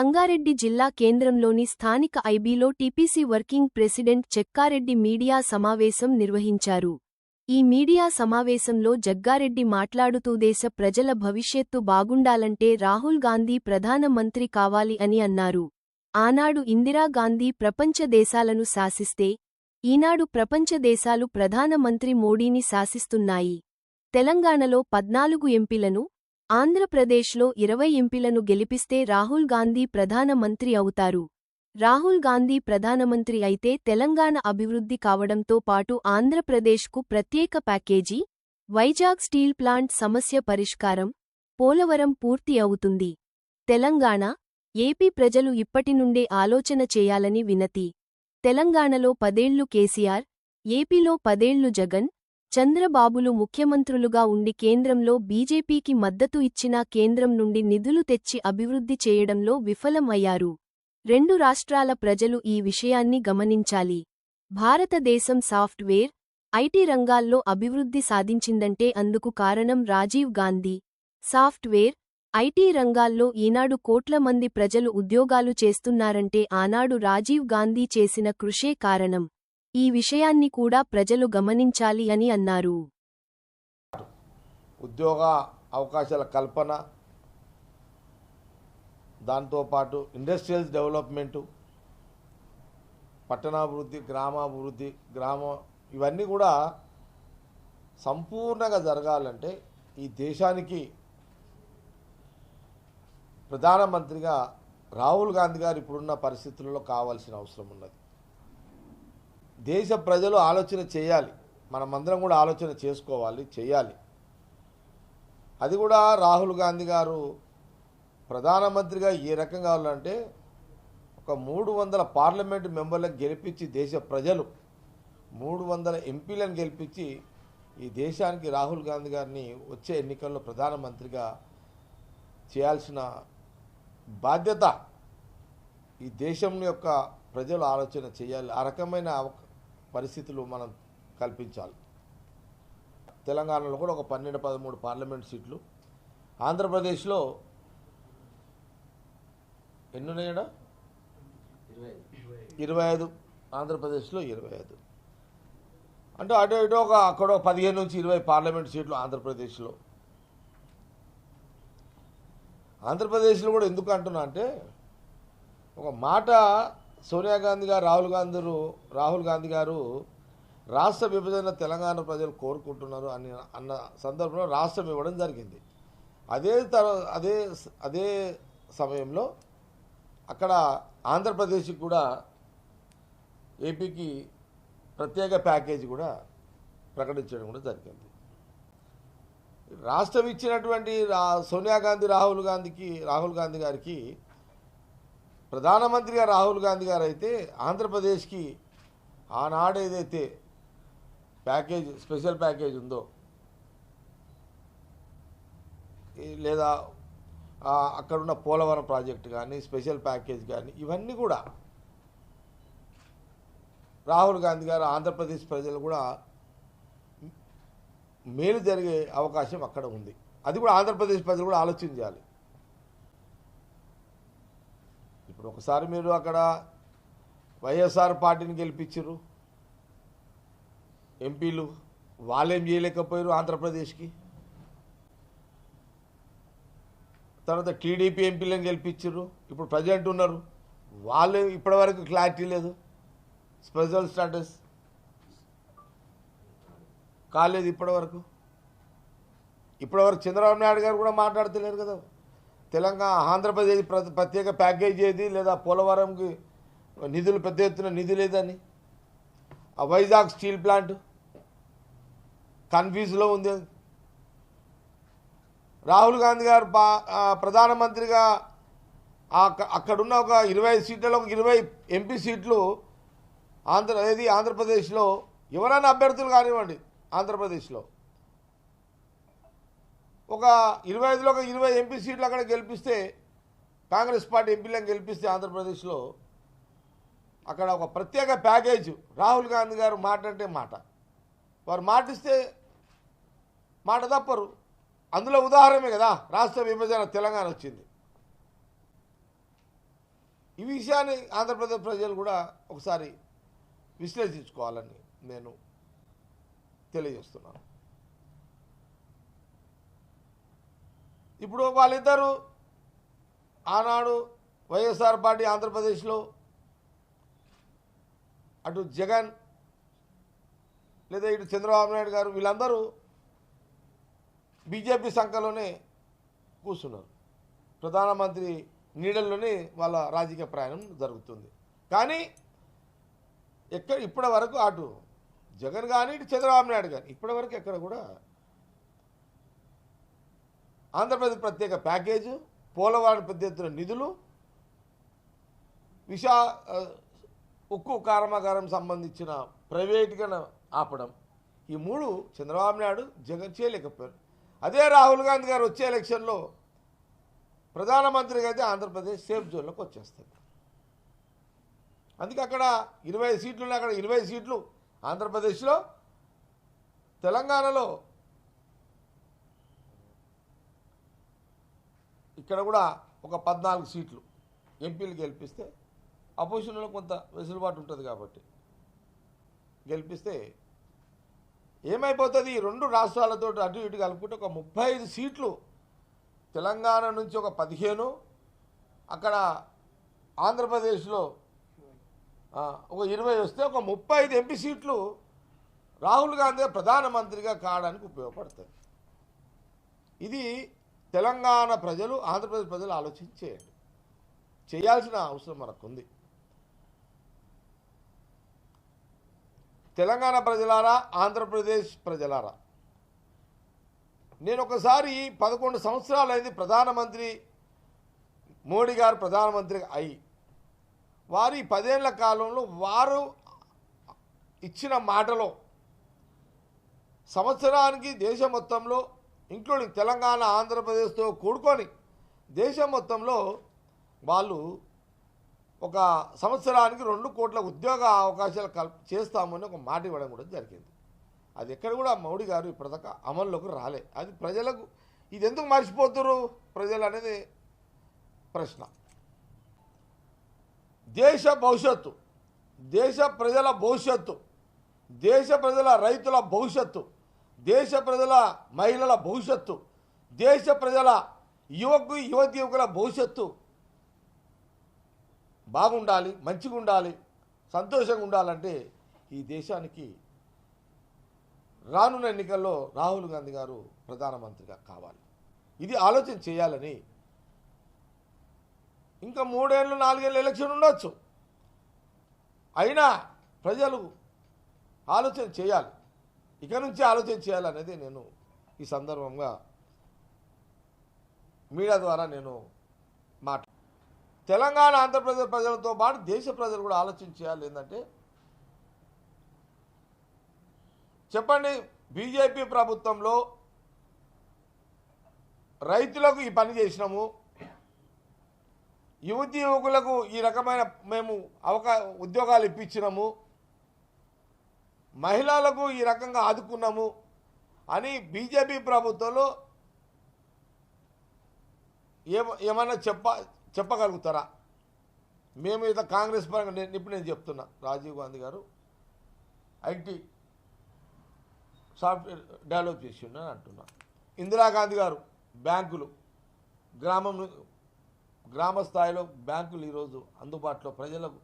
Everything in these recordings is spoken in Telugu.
సంగారెడ్డి జిల్లా కేంద్రంలోని స్థానిక ఐబీలో TPC working president Chekkareddy media సమావేశం నిర్వహించారు. ఈ మీడియా సమావేశంలో జగ్గారెడ్డి మాట్లాడుతూ దేశ ప్రజల భవిష్యత్తు బాగుండాలంటే రాహుల్ గాంధీ ప్రధానమంత్రి కావాలి అని అన్నారు. ఆనాడు ఇందిరాగాంధీ ప్రపంచ దేశాలను శాసిస్తే ఈనాడు ప్రపంచ దేశాలు ప్రధానమంత్రి మోడీని శాసిస్తున్నాయి. తెలంగాణలో పద్నాలుగు ఎంపీలను ఆంధ్రప్రదేశ్లో ఇరవై ఎంపీలను గెలిపిస్తే రాహుల్ గాంధీ ప్రధానమంత్రి అవుతారు. రాహుల్ గాంధీ ప్రధానమంత్రి అయితే తెలంగాణ అభివృద్ధి కావడంతో పాటు ఆంధ్రప్రదేశ్కు ప్రత్యేక ప్యాకేజీ వైజాగ్ స్టీల్ ప్లాంట్ సమస్య పరిష్కారం పోలవరం పూర్తి అవుతుంది. తెలంగాణ ఏపీ ప్రజలు ఇప్పటి నుండే ఆలోచన చేయాలని వినతి. తెలంగాణలో పదేళ్ళు కేసీఆర్ ఏపీలో పదేళ్ళు జగన్ చంద్రబాబులు ముఖ్యమంత్రులుగా ఉండి కేంద్రంలో బీజేపీకి మద్దతు ఇచ్చినా కేంద్రం నుండి నిధులు తెచ్చి అభివృద్ధి చేయడంలో విఫలం అయ్యారు రెండు రాష్ట్రాల ప్రజలు ఈ విషయాన్ని గమనించాలి. భారతదేశం సాఫ్ట్వేర్ ఐటీ రంగాల్లో అభివృద్ధి సాధించిందంటే అందుకు కారణం రాజీవ్ గాంధీ. సాఫ్ట్వేర్ ఐటీ రంగాల్లో ఈనాడు కోట్ల మంది ప్రజలు ఉద్యోగాలు చేస్తున్నారంటే ఆనాడు రాజీవ్ గాంధీ చేసిన కృషే కారణం. ఈ విషయాన్ని కూడా ప్రజలు గమనించాలి అని అన్నారు. ఉద్యోగ అవకాశాల కల్పన దాంతోపాటు ఇండస్ట్రియల్ డెవలప్మెంటు పట్టణాభివృద్ధి గ్రామాభివృద్ధి గ్రామ ఇవన్నీ కూడా సంపూర్ణంగా జరగాలంటే ఈ దేశానికి ప్రధానమంత్రిగా రాహుల్ గాంధీ గారు ఇప్పుడున్న పరిస్థితులలో కావాల్సిన అవసరం ఉన్నది. దేశ ప్రజలు ఆలోచన చేయాలి. మనమందరం కూడా ఆలోచన చేసుకోవాలి చేయాలి. అది కూడా రాహుల్ గాంధీ గారు ప్రధానమంత్రిగా ఏ రకంగా కావాలంటే ఒక మూడు వందల పార్లమెంటు మెంబర్లకు గెలిపించి దేశ ప్రజలు మూడు వందల ఎంపీలను గెలిపించి ఈ దేశానికి రాహుల్ గాంధీ గారిని వచ్చే ఎన్నికల్లో ప్రధానమంత్రిగా చేయాల్సిన బాధ్యత ఈ దేశం యొక్క ప్రజలు ఆలోచన చేయాలి. ఆ రకమైన పరిస్థితులు మనం కల్పించాలి. తెలంగాణలో కూడా ఒక పన్నెండు పదమూడు పార్లమెంట్ సీట్లు. ఆంధ్రప్రదేశ్లో ఎన్ని ఇరవై ఐదు. ఆంధ్రప్రదేశ్లో ఇరవై ఐదు. అంటే అటు ఇటు ఒక అక్కడ ఒక పదిహేను నుంచి ఇరవై పార్లమెంట్ సీట్లు ఆంధ్రప్రదేశ్లో. ఆంధ్రప్రదేశ్లో కూడా ఎందుకు అంటున్నా అంటే ఒక మాట సోనియా గాంధీ గారు రాహుల్ గాంధీ రాహుల్ గాంధీ గారు రాష్ట్ర విభజన తెలంగాణ ప్రజలు కోరుకుంటున్నారు అని అన్న సందర్భంలో రాష్ట్రం ఇవ్వడం జరిగింది. అదే తర అదే అదే సమయంలో అక్కడ ఆంధ్రప్రదేశ్కి కూడా ఏపీకి ప్రత్యేక ప్యాకేజీ కూడా ప్రకటించడం కూడా జరిగింది. రాష్ట్రం ఇచ్చినటువంటి సోనియా గాంధీ రాహుల్ గాంధీకి రాహుల్ గాంధీ గారికి ప్రధానమంత్రిగా రాహుల్ గాంధీ గారు అయితే ఆంధ్రప్రదేశ్కి ఆనాడు ఏదైతే ప్యాకేజ్ స్పెషల్ ప్యాకేజ్ ఉందో లేదా అక్కడున్న పోలవరం ప్రాజెక్ట్ కానీ స్పెషల్ ప్యాకేజ్ కానీ ఇవన్నీ కూడా రాహుల్ గాంధీ గారు ఆంధ్రప్రదేశ్ ప్రజలు కూడా మేలు జరిగే అవకాశం అక్కడ ఉంది. అది కూడా ఆంధ్రప్రదేశ్ ప్రజలు కూడా ఆలోచించాలి ఇప్పుడు ఒకసారి మీరు అక్కడ వైఎస్ఆర్ పార్టీని గెలిపించరు ఎంపీలు వాళ్ళేం చేయలేకపోయారు ఆంధ్రప్రదేశ్కి. తర్వాత టీడీపీ ఎంపీలను గెలిపించారు ఇప్పుడు ప్రజెంట్ ఉన్నారు. వాళ్ళు ఇప్పటివరకు క్లారిటీ లేదు. Special status. కాలేదు ఇప్పటివరకు. ఇప్పటివరకు చంద్రబాబు నాయుడు గారు కూడా మాట్లాడతలేరు కదా. తెలంగాణ ఆంధ్రప్రదేశ్ ప్ర- ప్రత్యేక ప్యాకేజీ ఏది? లేదా పోలవరంకి నిధులు పెద్ద ఎత్తున నిధి లేదని? ఆ వైజాగ్ స్టీల్ ప్లాంట్ కన్ఫ్యూజ్లో ఉంది. రాహుల్ గాంధీ గారు పా- ప్రధానమంత్రిగా అక్కడున్న ఒక ఇరవై సీట్లలో ఒక ఇరవై ఎంపీ సీట్లు ఆంధ్ర ఏది? ఆంధ్రప్రదేశ్లో. ఎవరైనా అభ్యర్థులు కానివ్వండి ఆంధ్రప్రదేశ్లో. ఒక ఇరవై ఐదులో ఒక ఇరవై ఎంపీ సీట్లు అక్కడ గెలిపిస్తే కాంగ్రెస్ పార్టీ ఎంపీలను గెలిపిస్తే ఆంధ్రప్రదేశ్లో అక్కడ ఒక ప్రత్యేక ప్యాకేజ్. రాహుల్ గాంధీ గారు మాట అంటే మాట. వారు మాటిస్తే మాట తప్పరు. అందులో ఉదాహరణమే కదా రాష్ట్ర విభజన తెలంగాణ వచ్చింది. ఈ విషయాన్ని ఆంధ్రప్రదేశ్ ప్రజలు కూడా ఒకసారి విశ్లేషించుకోవాలని నేను తెలియజేస్తున్నాను. ఇప్పుడు వాళ్ళిద్దరూ ఆనాడు వైఎస్ఆర్ పార్టీ ఆంధ్రప్రదేశ్లో అటు జగన్ లేదా ఇటు చంద్రబాబు నాయుడు గారు వీళ్ళందరూ బీజేపీ సంఖలోనే కూర్చున్నారు. ప్రధానమంత్రి నీడల్లోనే వాళ్ళ రాజకీయ ప్రయాణం జరుగుతుంది. కానీ ఎక్కడ ఇప్పటి వరకు అటు జగన్ కానీ ఇటు చంద్రబాబు నాయుడు కానీ ఇప్పటి వరకు ఎక్కడ కూడా ఆంధ్రప్రదేశ్ ప్రత్యేక ప్యాకేజు పోలవరం పెద్ద ఎత్తున నిధులు విశా ఉక్కు కర్మాగారం సంబంధించిన ప్రైవేట్గా ఆపడం. ఈ మూడు చంద్రబాబు నాయుడు జగన్ చేయలేకపోయారు. అదే రాహుల్ గాంధీ గారు వచ్చే ఎలక్షన్లో ప్రధానమంత్రిగా అయితే ఆంధ్రప్రదేశ్ సేఫ్ జోన్లోకి వచ్చేస్తుంది అందుకే అక్కడ ఇరవై సీట్లు అక్కడ ఇరవై సీట్లు ఆంధ్రప్రదేశ్లో తెలంగాణలో ఇక్కడ కూడా ఒక పద్నాలుగు సీట్లు ఎంపీలు గెలిపిస్తే అపోజిషన్లో కొంత వెసులుబాటు ఉంటుంది కాబట్టి గెలిపిస్తే ఏమైపోతుంది? ఈ రెండు రాష్ట్రాలతో అటు ఇటు కలుపుకుంటే ఒక ముప్పై ఐదు సీట్లు తెలంగాణ నుంచి ఒక పదిహేను అక్కడ ఆంధ్రప్రదేశ్లో ఒక ఇరవై వస్తే ఒక ముప్పై ఐదు ఎంపీ సీట్లు రాహుల్ గాంధీ ప్రధానమంత్రిగా కావడానికి ఉపయోగపడతాయి. ఇది తెలంగాణ ప్రజలు ఆంధ్రప్రదేశ్ ప్రజలు ఆలోచించేయండి. చేయాల్సిన అవసరం మనకుంది. తెలంగాణ ప్రజలారా ఆంధ్రప్రదేశ్ ప్రజలారా నేను ఒకసారి పదకొండు సంవత్సరాలు అయింది ప్రధానమంత్రి మోడీ గారు ప్రధానమంత్రి అయి వారి పదేళ్ళ కాలంలో వారు ఇచ్చిన మాటలో సంవత్సరానికి దేశం మొత్తంలో ఇంక్లూడింగ్ తెలంగాణ ఆంధ్రప్రదేశ్తో కూడుకొని దేశం మొత్తంలో వాళ్ళు ఒక సంవత్సరానికి రెండు కోట్ల ఉద్యోగ అవకాశాలు కల్ప చేస్తామని ఒక మాట ఇవ్వడం కూడా జరిగింది. అది ఎక్కడ కూడా మోడీ గారు ఇప్పటిదాకా అమల్లోకి రాలే. అది ప్రజలకు ఇది ఎందుకు మర్చిపోతున్నారు ప్రజలు అనేది ప్రశ్న. దేశ భవిష్యత్తు దేశ ప్రజల భవిష్యత్తు దేశ ప్రజల రైతుల భవిష్యత్తు దేశ ప్రజల మహిళల భవిష్యత్తు దేశ ప్రజల యువకు యువతి యువకుల భవిష్యత్తు బాగుండాలి మంచిగా ఉండాలి సంతోషంగా ఉండాలంటే ఈ దేశానికి రానున్న ఎన్నికల్లో రాహుల్ గాంధీ గారు ప్రధానమంత్రిగా కావాలి. ఇది ఆలోచన చేయాలని ఇంకా మూడేళ్ళు నాలుగేళ్ళు ఎలక్షన్ ఉండొచ్చు. అయినా ప్రజలు ఆలోచన చేయాలి. ఇక నుంచి ఆలోచన చేయాలనేది నేను ఈ సందర్భంగా మీడియా ద్వారా నేను మాట తెలంగాణ ఆంధ్రప్రదేశ్ ప్రజలతో పాటు దేశ ప్రజలు కూడా ఆలోచన చేయాలి ఏంటంటే చెప్పండి బీజేపీ ప్రభుత్వంలో రైతులకు ఈ పని చేసినాము యువతి యువకులకు ఈ రకమైన మేము అవకా ఉద్యోగాలు ఇప్పించినాము మహిళలకు ఈ రకంగా ఆదుకున్నాము అని బీజేపీ ప్రభుత్వంలో ఏమ ఏమన్నా చెప్ప చెప్పగలుగుతారా? మేము ఇత కాంగ్రెస్ పరంగా నేను ఇప్పుడు నేను చెప్తున్నా. రాజీవ్ గాంధీ గారు ఐటీ సాఫ్ట్వేర్ డెవలప్ చేసి ఉన్నాను అంటున్నా. ఇందిరాగాంధీ గారు బ్యాంకులు గ్రామం గ్రామ స్థాయిలో బ్యాంకులు ఈరోజు అందుబాటులో ప్రజలకు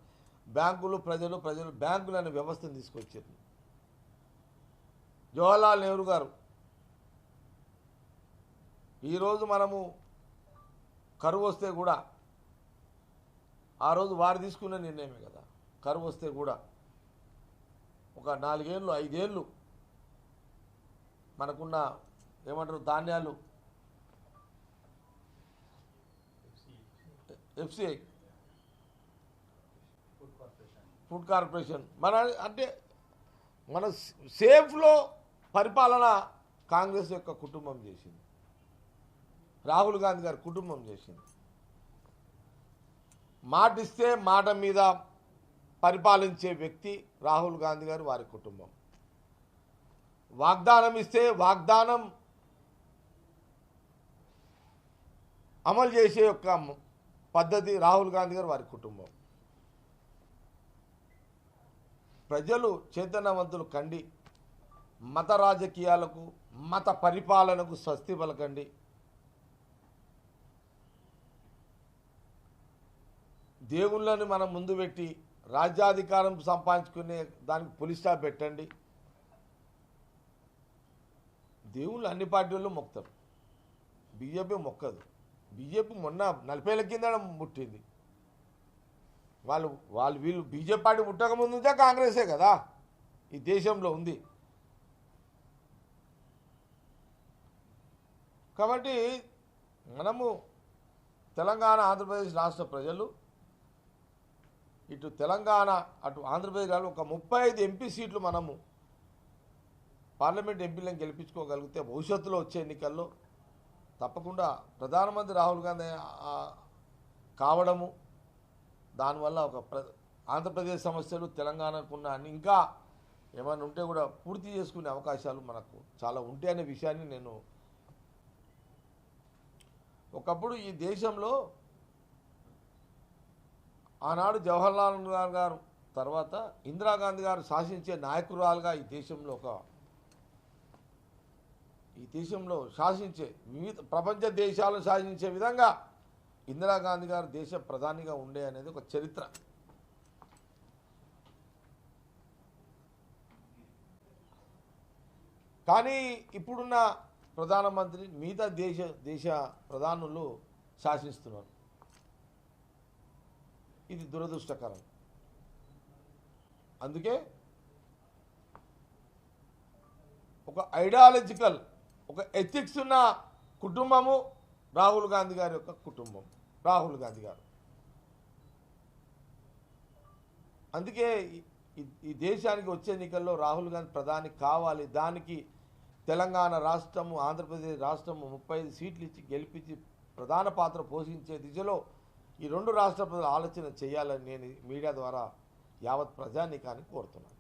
బ్యాంకులు ప్రజలు ప్రజలు బ్యాంకులు అనే వ్యవస్థను తీసుకొచ్చారు. జవహర్లాల్ నెహ్రూ గారు. ఈరోజు మనము కరువు వస్తే కూడా ఆ రోజు వారు తీసుకున్న నిర్ణయమే కదా. కరువు వస్తే కూడా ఒక నాలుగేళ్ళు ఐదేళ్ళు మనకున్న ఏమంటారు ధాన్యాలు? ఎఫ్సిఐ. ఫుడ్ కార్పొరేషన్ మన అంటే మన సేఫ్లో పరిపాలన కాంగ్రెస్ యొక్క కుటుంబం చేసింది. రాహుల్ గాంధీ గారి కుటుంబం చేసింది. మాటిస్తే మాట మీద పరిపాలించే వ్యక్తి రాహుల్ గాంధీ గారు వారి కుటుంబం. వాగ్దానం ఇస్తే వాగ్దానం అమలు చేసే యొక్క పద్ధతి రాహుల్ గాంధీ గారు వారి కుటుంబం. ప్రజలు చైతన్యవంతులు కండి. మత రాజకీయాలకు మత పరిపాలనకు స్వస్తి పలకండి. దేవుళ్ళని మనం ముందు పెట్టి రాజ్యాధికారం సంపాదించుకునే దానికి పులి స్టాప్ పెట్టండి. దేవుళ్ళు అన్ని పార్టీల్లో మొక్తారు బీజేపీ మొక్కదు. బీజేపీ మొన్న నలభై ఏళ్ళ కింద ముట్టింది. వాళ్ళు వాళ్ళు వీళ్ళు బీజేపీ పార్టీ పుట్టక కాంగ్రెసే కదా. ఈ దేశంలో ఉంది. కాబట్టి మనము తెలంగాణ ఆంధ్రప్రదేశ్ రాష్ట్ర ప్రజలు ఇటు తెలంగాణ అటు ఆంధ్రప్రదేశ్ ఒక ముప్పై ఐదు ఎంపీ సీట్లు మనము పార్లమెంట్ ఎంపీలను గెలిపించుకోగలిగితే భవిష్యత్తులో వచ్చే ఎన్నికల్లో తప్పకుండా ప్రధానమంత్రి రాహుల్ గాంధీ కావడము దానివల్ల ఒక ప్ర ఆంధ్రప్రదేశ్ సమస్యలు తెలంగాణకున్న ఇంకా ఏమైనా ఉంటే కూడా పూర్తి చేసుకునే అవకాశాలు మనకు చాలా ఉంటాయనే విషయాన్ని నేను ఒకప్పుడు ఈ దేశంలో ఆనాడు జవహర్లాల్ నెహ్రూ గారు తర్వాత ఇందిరాగాంధీ గారు శాసించే నాయకురాలుగా ఈ దేశంలో ఒక ఈ దేశంలో శాసించే వివిధ ప్రపంచ దేశాలను శాసించే విధంగా ఇందిరాగాంధీ గారు దేశ ప్రధానిగా ఉండే అనేది ఒక చరిత్ర. కానీ ఇప్పుడున్న ప్రధానమంత్రి మిగతా దేశ దేశ ప్రధానులు శాసిస్తున్నారు. ఇది దురదృష్టకరం. అందుకే ఒక ఐడియాలజికల్ ఒక ఎథిక్స్ ఉన్న కుటుంబము రాహుల్ గాంధీ గారి యొక్క కుటుంబం రాహుల్ గాంధీ గారు. అందుకే ఈ- దేశానికి వచ్చే ఎన్నికల్లో రాహుల్ గాంధీ ప్రధాని కావాలి. దానికి తెలంగాణ రాష్ట్రము ఆంధ్రప్రదేశ్ రాష్ట్రము ముప్పై సీట్లు ఇచ్చి గెలిపించి ప్రధాన పాత్ర పోషించే దిశలో ఈ రెండు రాష్ట్ర ప్రజలు ఆలోచన చేయాలని నేను మీడియా ద్వారా యావత్ ప్రజానికాన్ని కోరుతున్నాను.